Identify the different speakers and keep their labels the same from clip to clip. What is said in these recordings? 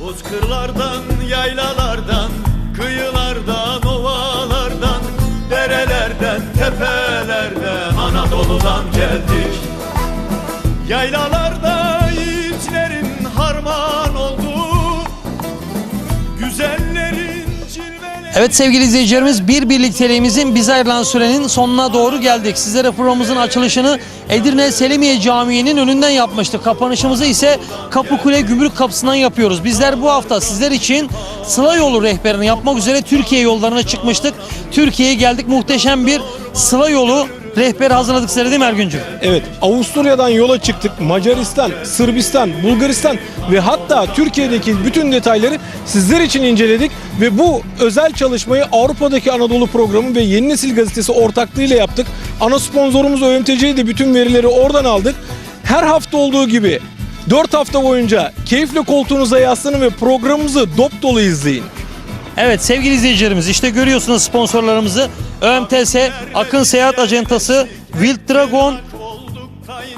Speaker 1: Bozkırlardan, yaylalardan, kıyılardan, ovalardan, derelerden, tepelerden, Anadolu'dan geldik. Yaylalarda
Speaker 2: Evet sevgili izleyicilerimiz bir birlikteliğimizin bize ayrılan sürenin sonuna doğru geldik. Sizlere programımızın açılışını Edirne Selimiye Camii'nin önünden yapmıştık. Kapanışımızı ise Kapıkule Gümrük Kapısı'ndan yapıyoruz. Bizler bu hafta sizler için Sıla Yolu rehberini yapmak üzere Türkiye yollarına çıkmıştık. Türkiye'ye geldik. Muhteşem bir Sıla Yolu rehberi hazırladık sizlere değil mi Ergüncüm?
Speaker 3: Evet, Avusturya'dan yola çıktık. Macaristan, Sırbistan, Bulgaristan ve hatta Türkiye'deki bütün detayları sizler için inceledik ve bu özel çalışmayı Avrupa'daki Anadolu programı ve Yeni Nesil gazetesi ortaklığıyla yaptık. Ana sponsorumuz ÖMTC'ydi. Bütün verileri oradan aldık. Her hafta olduğu gibi 4 hafta boyunca keyifle koltuğunuza yaslanın ve programımızı dop dolu izleyin.
Speaker 2: Evet sevgili izleyicilerimiz işte görüyorsunuz sponsorlarımızı. ÖMTS, Akın Seyahat Acentası, Wild Dragon,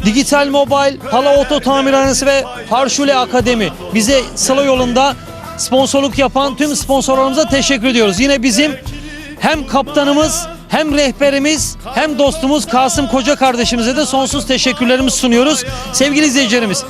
Speaker 2: Digital Mobile, Hala Oto Tamirhanesi ve Harşule Akademi. Bize Sıla yolunda sponsorluk yapan tüm sponsorlarımıza teşekkür ediyoruz. Yine bizim hem kaptanımız hem rehberimiz hem dostumuz Kasım Koca kardeşimize de sonsuz teşekkürlerimizi sunuyoruz. Sevgili izleyicilerimiz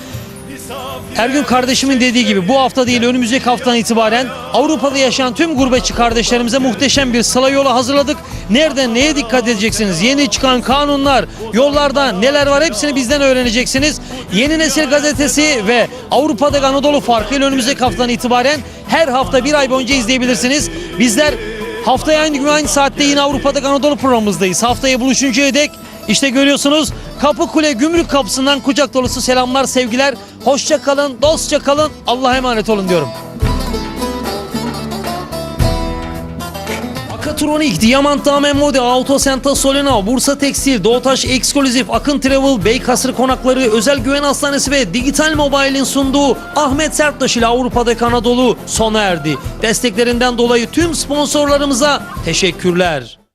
Speaker 2: Ergün kardeşimin dediği gibi bu hafta değil önümüzdeki haftadan itibaren Avrupa'da yaşayan tüm gurbetçi kardeşlerimize muhteşem bir sıla yolu hazırladık. Nereden neye dikkat edeceksiniz? Yeni çıkan kanunlar, yollarda neler var hepsini bizden öğreneceksiniz. Yeni Nesil gazetesi ve Avrupa'daki Anadolu farkıyla önümüzdeki haftadan itibaren her hafta bir ay boyunca izleyebilirsiniz. Bizler haftaya aynı gün aynı saatte yine Avrupa'daki Anadolu programımızdayız. Haftaya buluşuncaya dek işte görüyorsunuz Kapıkule Gümrük Kapısı'ndan kucak dolusu selamlar, sevgiler. Hoşça kalın, dostça kalın. Allah'a emanet olun diyorum. Akatronik, Diamant Damen Mode, Auto Center Solena, Bursa Tekstil, Doğutaş Ekskluzif, Akın Travel, Beykasır Konakları, Özel Güven Hastanesi ve Digital Mobile'in sunduğu Ahmet Serttaş ile Avrupa'daki Anadolu sona erdi. Desteklerinden dolayı tüm sponsorlarımıza teşekkürler.